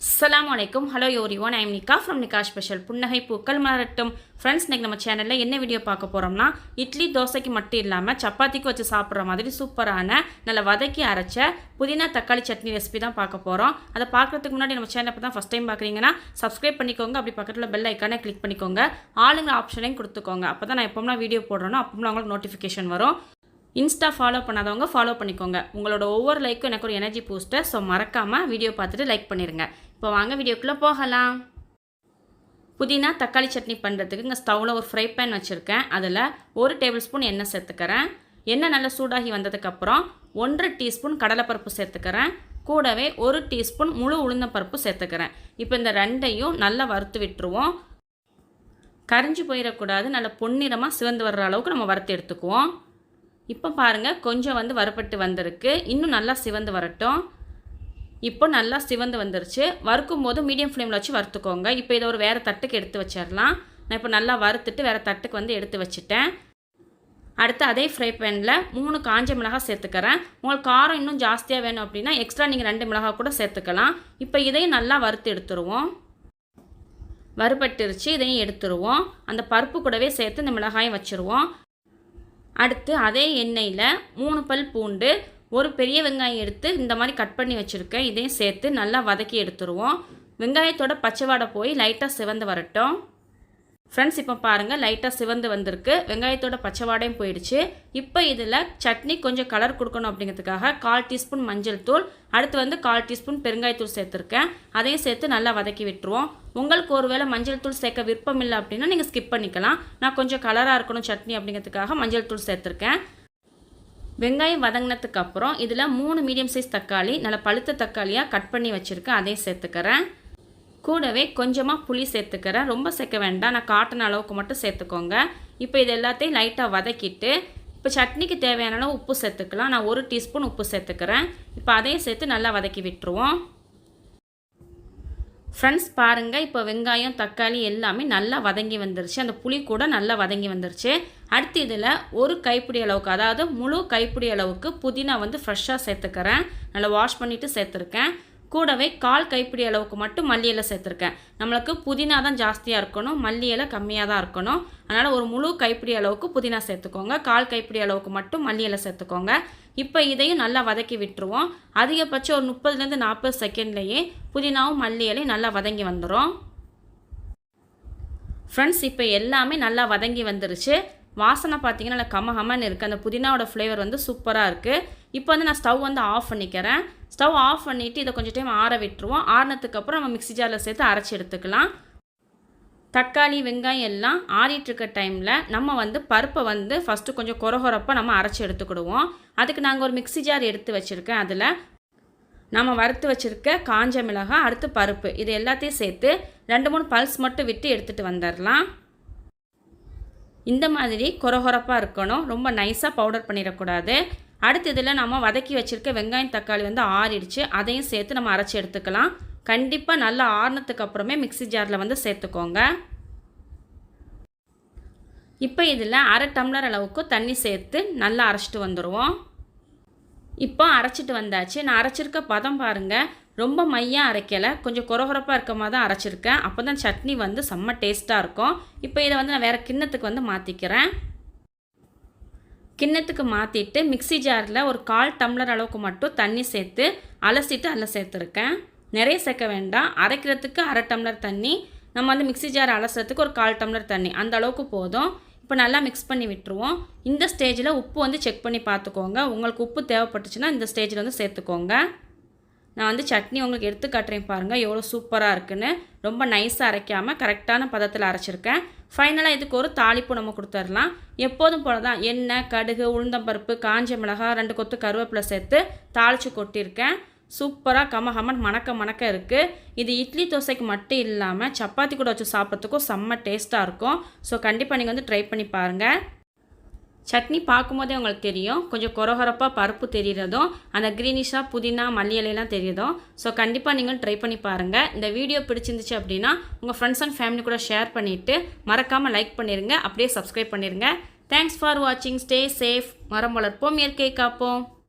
அஸ்லாம் வலைக்கும் hello everyone I'm Nikka from Nika special புன்னகை பூக்கள் மலரட்டும். ஃப்ரெண்ட்ஸ் இன்றைக்கி நம்ம சேனலில் என்ன வீடியோ பார்க்க போகிறோம்னா இட்லி தோசைக்கு மட்டும் இல்லாமல் சப்பாத்திக்கு வச்சு சாப்பிட்ற மாதிரி சூப்பரான நல்ல வதக்கி அரைச்ச புதினா தக்காளி சட்னி ரெசிபி தான் பார்க்க போகிறோம் அதை பார்க்குறதுக்கு முன்னாடி நம்ம சேனல் இப்போ தான் ஃபஸ்ட் டைம் பார்க்குறீங்கன்னா சப்ஸ்கிரைப் பண்ணிக்கோங்க. அப்படி பக்கத்தில் பெல் ஐக்கானே கிளிக் பண்ணிக்கோங்க. ஆளுங்க ஆப்ஷனையும் கொடுத்துக்கோங்க. அப்போ தான் நான் எப்போம்னா வீடியோ போடுறோன்னா அப்போம்னா உங்களுக்கு நோட்டிஃபிகேஷன் வரும். இன்ஸ்டா ஃபாலோ பண்ணாதவங்க ஃபாலோ பண்ணிக்கோங்க. உங்களோட ஒவ்வொரு லைக்கும் எனக்கு ஒரு எனர்ஜி பூஸ்டர் ஸோ மறக்காமல் வீடியோ பார்த்துட்டு லைக் பண்ணிடுங்க இப்போ வாங்க வீடியோக்குள்ளே போகலாம். புதினா தக்காளி சட்னி பண்ணுறதுக்கு இங்கே ஸ்டவ்வில் ஒரு ஃப்ரை பேன் வச்சுருக்கேன். அதில் ஒரு டேபிள் ஸ்பூன் எண்ணெய் சேர்த்துக்கிறேன். எண்ணெய் நல்லா சூடாகி வந்ததுக்கப்புறம் ஒன்றரை டீஸ்பூன் கடலைப்பருப்பு சேர்த்துக்கிறேன். கூடவே ஒரு டீஸ்பூன் முழு உளுந்தம்பருப்பு சேர்த்துக்கிறேன். இப்போ இந்த ரெண்டையும் நல்லா வறுத்து விட்டுருவோம். கரிஞ்சு போயிடக்கூடாது. நல்ல பொன்னிறமாக சிவந்து வர்ற அளவுக்கு நம்ம வறுத்து எடுத்துக்குவோம். இப்போ பாருங்கள் கொஞ்சம் வந்து வறுப்பட்டு வந்திருக்கு. இன்னும் நல்லா சிவந்து வரட்டும். இப்போ நல்லா சிவந்து வந்துருச்சு. வறுக்கும் போது மீடியம் ஃப்ளேமில் வச்சு வறுத்துக்கோங்க. இப்போ இதை ஒரு வேறு தட்டுக்கு எடுத்து வச்சிடலாம். நான் இப்போ நல்லா வறுத்துட்டு வேறு தட்டுக்கு வந்து எடுத்து வச்சுட்டேன். அடுத்து அதே ஃப்ரை பேனில் மூணு காஞ்ச மிளகாய் சேர்த்துக்கிறேன். உங்களுக்கு காரம் இன்னும் ஜாஸ்தியாக வேணும் அப்படின்னா எக்ஸ்ட்ரா நீங்கள் ரெண்டு மிளகாய் கூட சேர்த்துக்கலாம். இப்போ இதையும் நல்லா வறுத்து எடுத்துருவோம். வறுபட்டுருச்சு இதையும் எடுத்துருவோம். அந்த பருப்பு கூடவே சேர்த்து இந்த மிளகாயும் வச்சுருவோம். அடுத்து அதே எண்ணெயில் மூணு பல் பூண்டு ஒரு பெரிய வெங்காயம் எடுத்து இந்த மாதிரி கட் பண்ணி வச்சுருக்கேன். இதையும் சேர்த்து நல்லா வதக்கி எடுத்துருவோம். வெங்காயத்தோட பச்சை வாடை போய் லைட்டாக சிவந்து வரட்டும். ஃப்ரெண்ட்ஸ் இப்போ பாருங்கள் லைட்டாக சிவந்து வந்திருக்கு. வெங்காயத்தோட பச்சைவாடையும் போயிடுச்சு. இப்போ இதில் சட்னி கொஞ்சம் கலர் கொடுக்கணும் அப்படிங்கிறதுக்காக கால் டீஸ்பூன் மஞ்சள் தூள். அடுத்து வந்து கால் டீஸ்பூன் பெருங்காயத்தூள் சேர்த்துருக்கேன். அதையும் சேர்த்து நல்லா வதக்கி விட்டுருவோம். உங்களுக்கு ஒருவேளை மஞ்சள் தூள் சேர்க்க விருப்பம் இல்லை அப்படின்னா நீங்கள் ஸ்கிப் பண்ணிக்கலாம். நான் கொஞ்சம் கலராக இருக்கணும் சட்னி அப்படிங்கிறதுக்காக மஞ்சள் தூள் சேர்த்துருக்கேன். வெங்காயம் வதங்கினதுக்கு அப்புறம் இதில் மூணு மீடியம் சைஸ் தக்காளி நல்லா பழுத்த தக்காளியாக கட் பண்ணி வச்சுருக்கேன். அதையும் சேர்த்துக்கிறேன். கூடவே கொஞ்சமாக புளி சேர்த்துக்கிறேன். ரொம்ப சேர்க்க வேண்டாம். நான் காட்டின அளவுக்கு மட்டும் சேர்த்துக்கோங்க. இப்போ இது எல்லாத்தையும் லைட்டாக வதக்கிட்டு இப்போ சட்னிக்கு தேவையான அளவு உப்பு சேர்த்துக்கலாம். நான் ஒரு டீஸ்பூன் உப்பு சேர்த்துக்கிறேன். இப்போ அதையும் சேர்த்து நல்லா வதக்கி விட்டுருவோம். ஃப்ரெண்ட்ஸ் பாருங்கள் இப்போ வெங்காயம் தக்காளி எல்லாமே நல்லா வதங்கி வந்துருச்சு. அந்த புளி கூட நல்லா வதங்கி வந்துருச்சு. அடுத்து இதில் ஒரு கைப்பிடி அளவுக்கு அதாவது முழு கைப்பிடி அளவுக்கு புதினா வந்து ஃப்ரெஷ்ஷாக சேர்த்துக்கிறேன். நல்லா வாஷ் பண்ணிவிட்டு சேர்த்துருக்கேன். கூடவே கால் கைப்பிடி அளவுக்கு மட்டும் மல்லி இலை சேர்த்துருக்கேன். நம்மளுக்கு புதினா தான் ஜாஸ்தியாக இருக்கணும். மல்லி இலை கம்மியாக தான் இருக்கணும். அதனால் ஒரு முழு கைப்பிடி அளவுக்கு புதினா சேர்த்துக்கோங்க. கால் கைப்பிடி அளவுக்கு மட்டும் மல்லி இலை சேர்த்துக்கோங்க. இப்போ இதையும் நல்லா வதக்கி விட்டுருவோம். அதிகபட்சம் ஒரு முப்பதுலேருந்து நாற்பது செகண்ட்லேயே புதினாவும் மல்லி இலையும் நல்லா வதங்கி வந்துடும் ஃப்ரெண்ட்ஸ் இப்போ எல்லாமே நல்லா வதங்கி வந்துருச்சு. வாசனை பார்த்தீங்கன்னா நல்லா கம இருக்குது அந்த புதினாவோட ஃப்ளேவர் வந்து சூப்பராக இருக்குது இப்போ வந்து நான் ஸ்டவ் வந்து ஆஃப் பண்ணிக்கிறேன். ஸ்டவ் ஆஃப் பண்ணிவிட்டு இதை கொஞ்சம் டைம் ஆற விட்டுருவோம். ஆறினதுக்கப்புறம் நம்ம மிக்ஸி ஜாரில் சேர்த்து அரைச்சி எடுத்துக்கலாம். தக்காளி வெங்காயம் எல்லாம் ஆறிட்டுருக்க டைமில் நம்ம வந்து பருப்பை வந்து ஃபஸ்ட்டு கொஞ்சம் குறகுறப்பாக நம்ம அரைச்சி எடுத்துக்கிடுவோம். அதுக்கு நாங்கள் ஒரு மிக்ஸி ஜார் எடுத்து வச்சுருக்கேன் அதில். நம்ம வறுத்து வச்சுருக்க காஞ்ச மிளகாய் அடுத்து பருப்பு இது எல்லாத்தையும் சேர்த்து ரெண்டு மூணு பல்ஸ் மட்டும் விட்டு எடுத்துகிட்டு வந்துடலாம் இந்த மாதிரி கொரகொரப்பாக இருக்கணும். ரொம்ப நைஸாக பவுடர் பண்ணிடக்கூடாது. அடுத்து இதில் நம்ம வதக்கி வச்சுருக்க வெங்காயம் தக்காளி வந்து ஆறிடுச்சு. அதையும் சேர்த்து நம்ம அரைச்சி எடுத்துக்கலாம். கண்டிப்பாக நல்லா ஆறினதுக்கு அப்புறமே மிக்ஸி ஜாரில் வந்து சேர்த்துக்கோங்க. இப்போ இதில் அரை டம்ளர் அளவுக்கு தண்ணி சேர்த்து நல்லா அரைச்சிட்டு வந்துடுவோம் இப்போ அரைச்சிட்டு வந்தாச்சு. நான் அரைச்சிருக்க பதம் பாருங்கள் ரொம்ப மையாக அரைக்கலை. கொஞ்சம் குறகுறப்பாக இருக்க மாதிரி தான் அரைச்சிருக்கேன். அப்போ தான் சட்னி வந்து செம்ம டேஸ்ட்டாக இருக்கும். இப்போ இதை வந்து நான் வேறு கிண்ணத்துக்கு வந்து மாற்றிக்கிறேன் கிண்ணத்துக்கு மாற்றிட்டு மிக்ஸி ஜாரில் ஒரு கால் டம்ளர் அளவுக்கு மட்டும் தண்ணி சேர்த்து அலசிட்டு அதில் சேர்த்துருக்கேன். நிறைய சேர்க்க வேண்டாம். அரைக்கிறதுக்கு அரை டம்ளர் தண்ணி. நம்ம வந்து மிக்ஸி ஜார் அலசுறதுக்கு ஒரு கால் டம்ளர் தண்ணி. அந்த அளவுக்கு போதும். இப்போ நல்லா மிக்ஸ் பண்ணி விட்டுருவோம். இந்த ஸ்டேஜில் உப்பு வந்து செக் பண்ணி பார்த்துக்கோங்க. உங்களுக்கு உப்பு தேவைப்பட்டுச்சுன்னா இந்த ஸ்டேஜில் வந்து சேர்த்துக்கோங்க. நான் வந்து சட்னி உங்களுக்கு எடுத்து காட்டுறேன் பாருங்கள் எவ்வளோ சூப்பராக இருக்குன்னு. ரொம்ப நைஸாக அரைக்காமல் கரெக்டான பதத்தில் அரைச்சிருக்கேன். ஃபைனலாக இதுக்கு ஒரு தாளிப்பு நம்ம கொடுத்துர்லாம் எப்போதும் போல தான் எண்ணெய் கடுகு உளுந்தம்பருப்பு காஞ்ச மிளகாய் ரெண்டு கொத்து கருவேப்பிலை சேர்த்து தாளித்து கொட்டியிருக்கேன் சூப்பராக கமகமன் மணக்க மணக்க இருக்குது இது இட்லி தோசைக்கு மட்டும் இல்லாமல் சப்பாத்தி கூட வச்சு சாப்பிட்றதுக்கும் செம்ம டேஸ்ட்டாக இருக்கும். ஸோ கண்டிப்பாக நீங்கள் வந்து ட்ரை பண்ணி பாருங்கள் சட்னி பார்க்கும்போதே உங்களுக்கு தெரியும். கொஞ்சம் கொரகொரப்பாக பருப்பு தெரிகிறதும் அந்த க்ரீனிஷாக புதினா மல்லி இலையெல்லாம் தெரியுதும் ஸோ கண்டிப்பாக நீங்கள் ட்ரை பண்ணி பாருங்கள் இந்த வீடியோ பிடிச்சிருந்துச்சு அப்படின்னா உங்கள் ஃப்ரெண்ட்ஸ் அண்ட் ஃபேமிலி கூட ஷேர் பண்ணிவிட்டு மறக்காமல் லைக் பண்ணிடுங்க அப்படியே சப்ஸ்கிரைப் பண்ணிடுங்க தேங்க்ஸ் ஃபார் வாட்சிங் ஸ்டே சேஃப் மரம் வளர்ப்போம். இயற்கை காப்போம்.